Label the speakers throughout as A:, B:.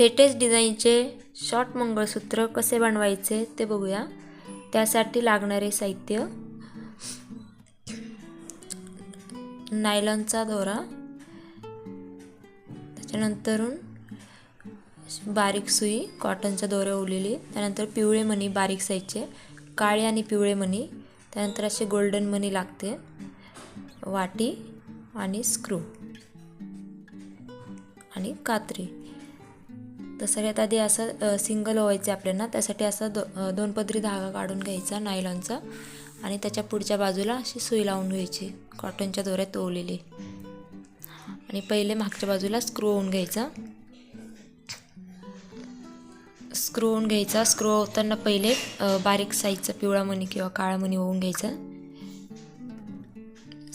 A: Latest डिझाईनचे short मंगळसूत्र कसे बनवायचे ते बघूया. त्यासाठी लागणारे साहित्य. नायलॉनचा दोरा. त्याच्यानंतरून बारीक सुई कॉटनच्या दोऱ्या उरलेली त्यानंतर पिवळे मणी बारीक साईजचे. काळे आणि पिवळे मणी. त्यानंतर असे गोल्डन मणी लागते. वाटी आणि स्क्रू. आणि कात्री. तर सगळ्यात आधी असं सिंगल व्हायचं आपल्याला. त्यासाठी असं दो दोन पदरी धागा काढून घ्यायचा नायलॉनचा. आणि त्याच्या पुढच्या बाजूला अशी सुई लावून घ्यायची कॉटनच्या दोऱ्यात ओवलेली आणि पहिले मागच्या बाजूला स्क्रू होऊन घ्यायचा. स्क्रू होऊन घ्यायचा. स्क्रू होताना पहिले बारीक साईजचा पिवळा मणी किंवा काळा मणी होऊन घ्यायचा.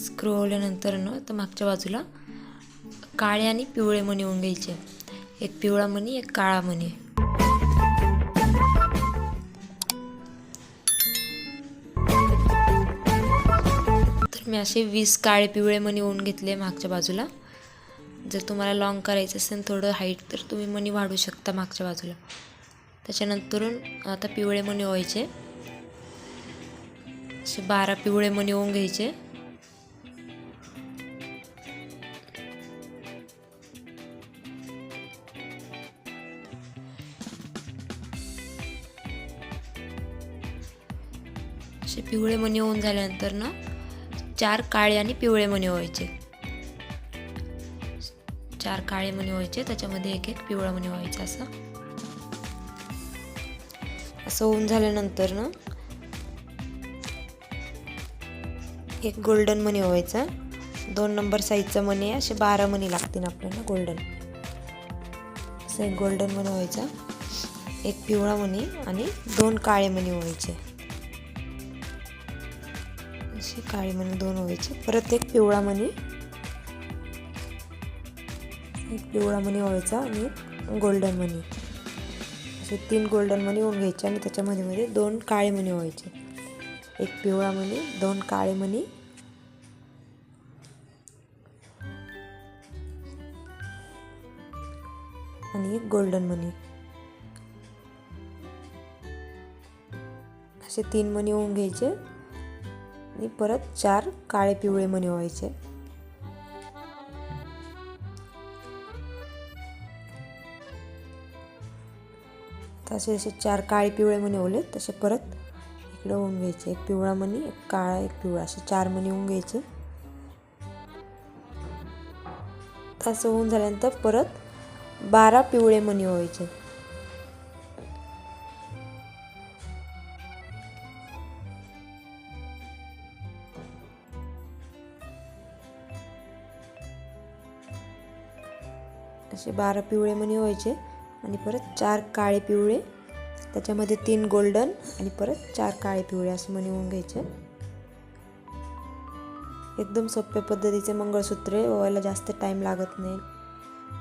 A: स्क्रू होल्यानंतर न तर मागच्या बाजूला काळे आणि पिवळे मणी होऊन घ्यायचे. एक पिवळा मणी एक काळा मणी. तर मी असे वीस काळे पिवळे मणी ओन घेतले मागच्या बाजूला. जर तुम्हाला लॉंग करायचं असेल थोडं हाईट तर तुम्ही मणी वाढू शकता मागच्या बाजूला. त्याच्यानंतरून आता पिवळे मणी व्हायचे असे बारा पिवळे मणी होऊन घ्यायचे. असे पिवळे मणी होऊन झाल्यानंतर ना चार काळे आणि पिवळे मणी व्हायचे. चार काळे मणी व्हायचे त्याच्यामध्ये एक एक पिवळा मणी व्हायचा असं. असं होऊन झाल्यानंतर ना एक गोल्डन मणी व्हायचा. दोन नंबर साईजचा मणी असे बारा मणी लागतील आपल्याला गोल्डन असं एक गोल्डन मणी व्हायचा. एक पिवळा मणी आणि दोन काळे मणी व्हायचे. असे काळी मणी दोन व्हायचे परत एक पिवळा मणी. एक पिवळा मणी व्हायचा आणि एक गोल्डन मणी. असे तीन गोल्डन मणी होऊन घ्यायचे आणि त्याच्यामध्ये मध्ये दोन काळे मणी व्हायचे एक पिवळा मणी दोन काळे मणी. आणि एक गोल्डन मणी. असे तीन मणी होऊन घ्यायचे. आणि परत चार काळे पिवळे मणी व्हायचे तसे असे चार काळे पिवळे मणी ओले तसे परत इकडे होऊन घ्यायचे. एक पिवळा मणी एक काळा एक पिवळा. असे चार मणी होऊन घ्यायचे. तसं होऊन झाल्यानंतर परत बारा पिवळे मणी व्हायचे असे बारा पिवळे मणी व्हायचे आणि परत चार काळे पिवळे त्याच्यामध्ये तीन गोल्डन आणि परत चार काळे पिवळे असं मणी होऊन घ्यायचे. एकदम सोप्या पद्धतीचे मंगळसूत्रे ओवायला जास्त टाईम लागत नाही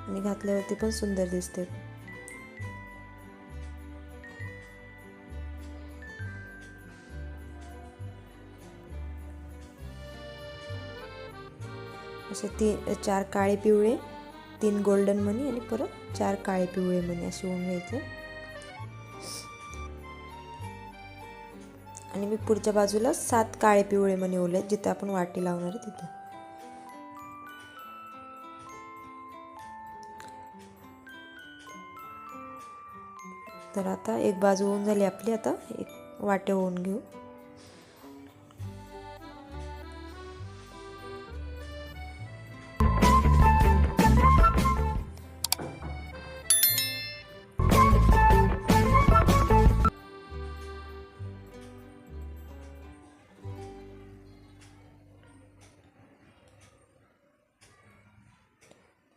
A: आणि घातल्यावरती पण सुंदर दिसते. असे ती चार काळे पिवळे तीन गोल्डन मनी आणि परत चार काळे पिवळे मनी असे होऊन घ्यायचे आणि मी पुढच्या बाजूला सात काळे पिवळे मणी ओले जिथे आपण वाटी लावणार आहे तिथे. तर आता एक बाजू होऊन झाली आपली आता एक वाटे होऊन घेऊ.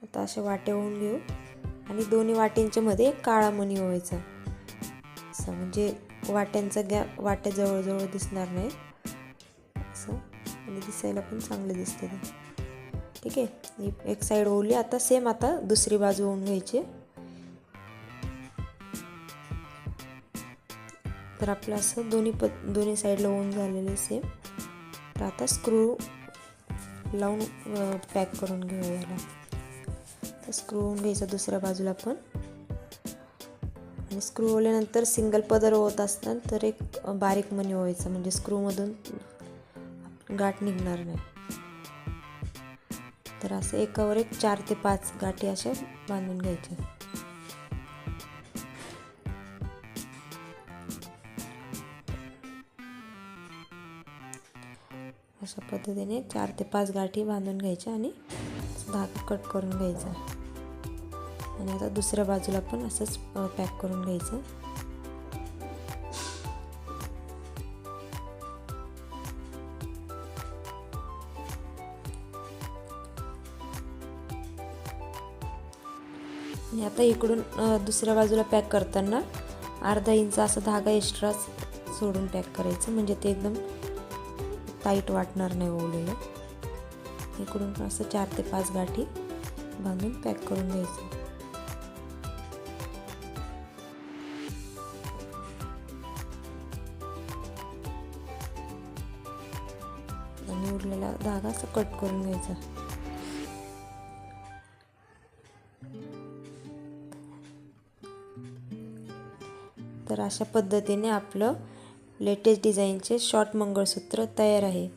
A: आता असे वाटे होऊन घेऊ. आणि दोन्ही वाट्यांच्या मध्ये एक काळा मणी व्हायचा असं म्हणजे वाट्यांचा गॅ वाट्या जवळजवळ दिसणार नाही. असं. आणि दिसायला पण चांगलं दिसते ते ठीक आहे. ही एक साईड ओवली. आता सेम आता दुसरी बाजू होऊन घ्यायची. तर आपलं असं दोन्ही प दोन्ही साईडला ओन झालेलं सेम तर आता स्क्रू लावून पॅक करून घेऊ याला. स्क्रू होऊन घ्यायचा दुसऱ्या बाजूला पण. आणि स्क्रू ओल्यानंतर सिंगल पदर होत असतात तर एक बारीक मणी व्हायचा म्हणजे स्क्रूमधून गाठ निघणार नाही. तर असं एकावर एक चार ते पाच गाठी अशा बांधून घ्यायच्या. अशा पद्धतीने चार ते पाच गाठी बांधून घ्यायच्या आणि धागा कट करून घ्यायचा. आणि आता दुसऱ्या बाजूला पण असंच पॅक करून घ्यायचं. आणि आता इकडून दुसऱ्या बाजूला पॅक करताना अर्धा इंच असा धागा एक्स्ट्रा सोडून पॅक करायचं. म्हणजे ते एकदम टाईट वाटणार नाही ओवलेलं इकडून पण असं चार ते पाच गाठी बांधून पॅक करून घ्यायचं. आणि उरलेला धागा असं कट करून घ्यायचा. तर अशा पद्धतीने आपलं लेटेस्ट डिझाईनचे शॉर्ट मंगळसूत्र तयार आहे.